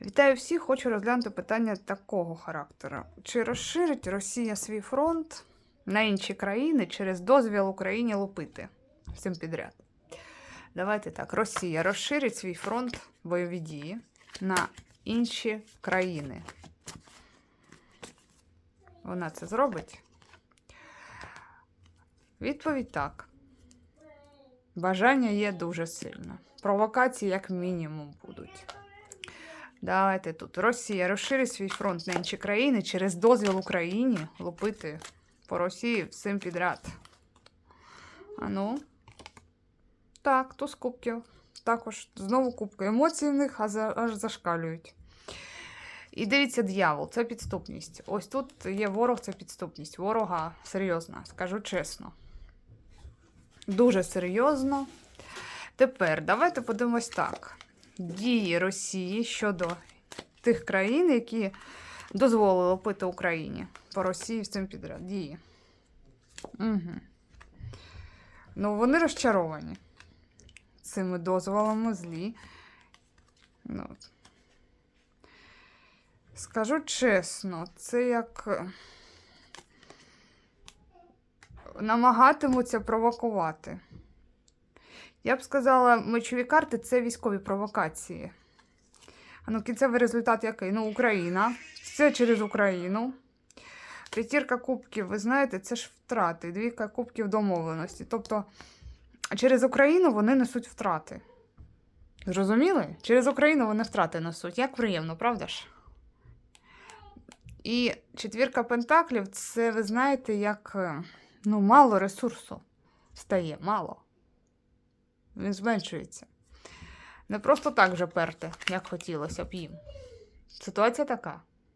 Вітаю всіх! Хочу розглянути питання такого характеру. Чи розширить Росія свій фронт на інші країни через дозвіл Україні лупити всім підряд? Давайте так. Росія розширить свій фронт бойові дії на інші країни. Вона це зробить? Відповідь так. Бажання є дуже сильно. Провокації, як мінімум, будуть. Давайте тут. Росія розширить свій фронт на інші країни через дозвіл Україні лупити по Росії всім підряд. А ну. Так, туз кубків. Також знову кубки. Емоції в них аж зашкалюють. І дивіться, дьявол, це підступність. Ось тут є ворог, це підступність. Ворога серйозна, скажу чесно. Дуже серйозно. Тепер давайте подивимось так. Дії Росії щодо тих країн, які дозволили пити Україні по Росії всім підряд. Дії. Угу. Ну, вони розчаровані цими дозволами злі. Ну. Скажу чесно, це як е, намагатимуться провокувати. Я б сказала, мечові карти це військові провокації. А ну, кінцевий результат який? Ну, Україна. Це через Україну. П'ятірка кубків, ви знаєте, це ж втрати. Двійка кубків домовленості. Тобто, через Україну вони несуть втрати. Зрозуміли? Через Україну вони втрати несуть. Як приємно, правда ж? І четвірка пентаклів це, ви знаєте, як е, ну, мало ресурсу стає, мало. Він зменшується. Не просто так же перти, як хотілося б їм. Ситуація така.